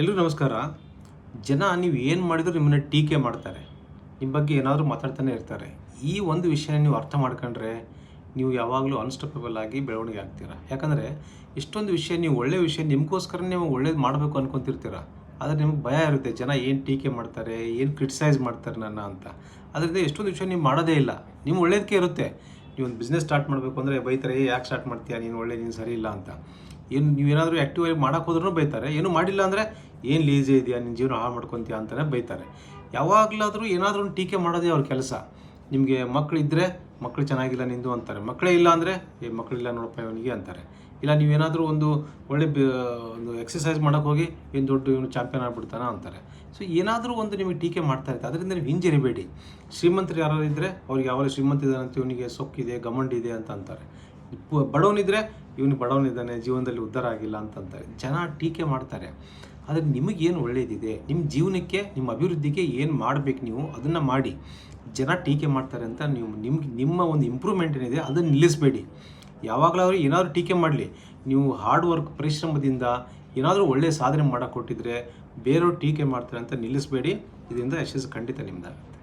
ಎಲ್ರಿಗೂ ನಮಸ್ಕಾರ. ಜನ ನೀವು ಏನು ಮಾಡಿದ್ರು ನಿಮ್ಮನ್ನ ಟೀಕೆ ಮಾಡ್ತಾರೆ. ನಿಮ್ಮ ಬಗ್ಗೆ ಏನಾದರೂ ಮಾತಾಡ್ತಾನೆ ಇರ್ತಾರೆ. ಈ ಒಂದು ವಿಷಯನ ನೀವು ಅರ್ಥ ಮಾಡ್ಕೊಂಡ್ರೆ ನೀವು ಯಾವಾಗಲೂ ಅನ್ಸ್ಟಾಪಬಲ್ ಆಗಿ ಬೆಳವಣಿಗೆ ಆಗ್ತೀರ? ಯಾಕಂದರೆ ಇಷ್ಟೊಂದು ವಿಷಯ ನೀವು ಒಳ್ಳೆಯ ವಿಷಯ ನಿಮಗೋಸ್ಕರ ನೀವು ಒಳ್ಳೇದು ಮಾಡಬೇಕು ಅನ್ಕೊತಿರ್ತೀರ? ಆದರೆ ನಿಮ್ಗೆ ಭಯ ಇರುತ್ತೆ, ಜನ ಏನು ಟೀಕೆ ಮಾಡ್ತಾರೆ, ಏನು ಕ್ರಿಟಿಸೈಸ್ ಮಾಡ್ತಾರೆ ನನ್ನ ಅಂತ. ಅದರಿಂದ ಎಷ್ಟೊಂದು ವಿಷಯ ನೀವು ಮಾಡೋದೇ ಇಲ್ಲ. ನಿಮ್ಮ ಒಳ್ಳೇದಕ್ಕೆ ಇರುತ್ತೆ. ನೀವು ಒಂದು ಬಿಸ್ನೆಸ್ ಸ್ಟಾರ್ಟ್ ಮಾಡಬೇಕು ಅಂದರೆ ಬೈತಾರೆ ಯಾಕೆ ಸ್ಟಾರ್ಟ್ ಮಾಡ್ತೀಯಾ? ನೀನು ಒಳ್ಳೆ, ನೀನು ಸರಿ ಇಲ್ಲ ಅಂತ. ಏನು ನೀವೇನಾದರೂ ಆ್ಯಕ್ಟಿವ್ ಆಗಿ ಮಾಡೋಕೆ ಹೋದ್ರೂ ಬೈತಾರೆ. ಏನು ಮಾಡಿಲ್ಲ ಅಂದರೆ ಏನು ಲೇಜಿ ಇದೆಯಾ? ನಿನ್ನ ಜೀವನ ಹಾಳು ಮಾಡ್ಕೊತೀಯ ಅಂತಲೇ ಬೈತಾರೆ. ಯಾವಾಗಲಾದರೂ ಏನಾದರೂ ಒಂದು ಟೀಕೆ ಮಾಡೋದೇ ಅವ್ರ ಕೆಲಸ. ನಿಮಗೆ ಮಕ್ಕಳಿದ್ದರೆ ಮಕ್ಕಳು ಚೆನ್ನಾಗಿಲ್ಲ ನಿಂದು ಅಂತಾರೆ. ಮಕ್ಕಳೇ ಇಲ್ಲ ಅಂದರೆ, ಏ ಮಕ್ಕಳಿಲ್ಲ ನೋಡಪ್ಪ ಇವನಿಗೆ ಅಂತಾರೆ. ಇಲ್ಲ ನೀವೇನಾದರೂ ಒಂದು ಒಳ್ಳೆ ಒಂದು ಎಕ್ಸಸೈಸ್ ಮಾಡೋಕೆ ಹೋಗಿ ಏನು ದೊಡ್ಡ ಇವನು ಚಾಂಪಿಯನ್ ಆಗಿಬಿಡ್ತಾನೆ ಅಂತಾರೆ. ಸೊ ಏನಾದರೂ ಒಂದು ನಿಮಗೆ ಟೀಕೆ ಮಾಡ್ತಾ ಇರ್ತಾರೆ ಅದರಿಂದ ನೀವು ಹಿಂಜರಿಬೇಡಿ. ಶ್ರೀಮಂತರು ಯಾರು ಇದ್ದರೆ ಅವ್ರಿಗೆ ಯಾವಾಗ ಶ್ರೀಮಂತ ಇದ್ದಾನಂತ ಇವನಿಗೆ ಸೊಕ್ಕಿದೆ ಗಮಂಡಿದೆ ಅಂತ ಅಂತಾರೆ. ಬಡವನಿದ್ರೆ ಇವನು ಬಡವನಿದ್ದಾನೆ, ಜೀವನದಲ್ಲಿ ಉದ್ಧಾರ ಆಗಿಲ್ಲ ಅಂತಂತಾರೆ. ಜನ ಟೀಕೆ ಮಾಡ್ತಾರೆ. ಆದರೆ ನಿಮಗೇನು ಒಳ್ಳೆಯದಿದೆ ನಿಮ್ಮ ಜೀವನಕ್ಕೆ, ನಿಮ್ಮ ಅಭಿವೃದ್ಧಿಗೆ ಏನು ಮಾಡಬೇಕು ನೀವು? ಅದನ್ನು ಮಾಡಿ. ಜನ ಟೀಕೆ ಮಾಡ್ತಾರೆ ಅಂತ ನೀವು, ನಿಮ್ಗೆ, ನಿಮ್ಮ ಒಂದು ಇಂಪ್ರೂವ್ಮೆಂಟ್ ಏನಿದೆ ಅದನ್ನು ನಿಲ್ಲಿಸಬೇಡಿ. ಯಾವಾಗಲಾದರೂ ಏನಾದರೂ ಟೀಕೆ ಮಾಡಲಿ. ನೀವು ಹಾರ್ಡ್ ವರ್ಕ್ ಪರಿಶ್ರಮದಿಂದ ಏನಾದರೂ ಒಳ್ಳೆಯ ಸಾಧನೆ ಕೊಟ್ಟಿದ್ರೆ ಬೇರೆಯವ್ರು ಟೀಕೆ ಮಾಡ್ತಾರೆ ಅಂತ ನಿಲ್ಲಿಸಬೇಡಿ. ಇದರಿಂದ ಯಶಸ್ಸು ಖಂಡಿತ ನಿಮ್ದಾಗುತ್ತೆ.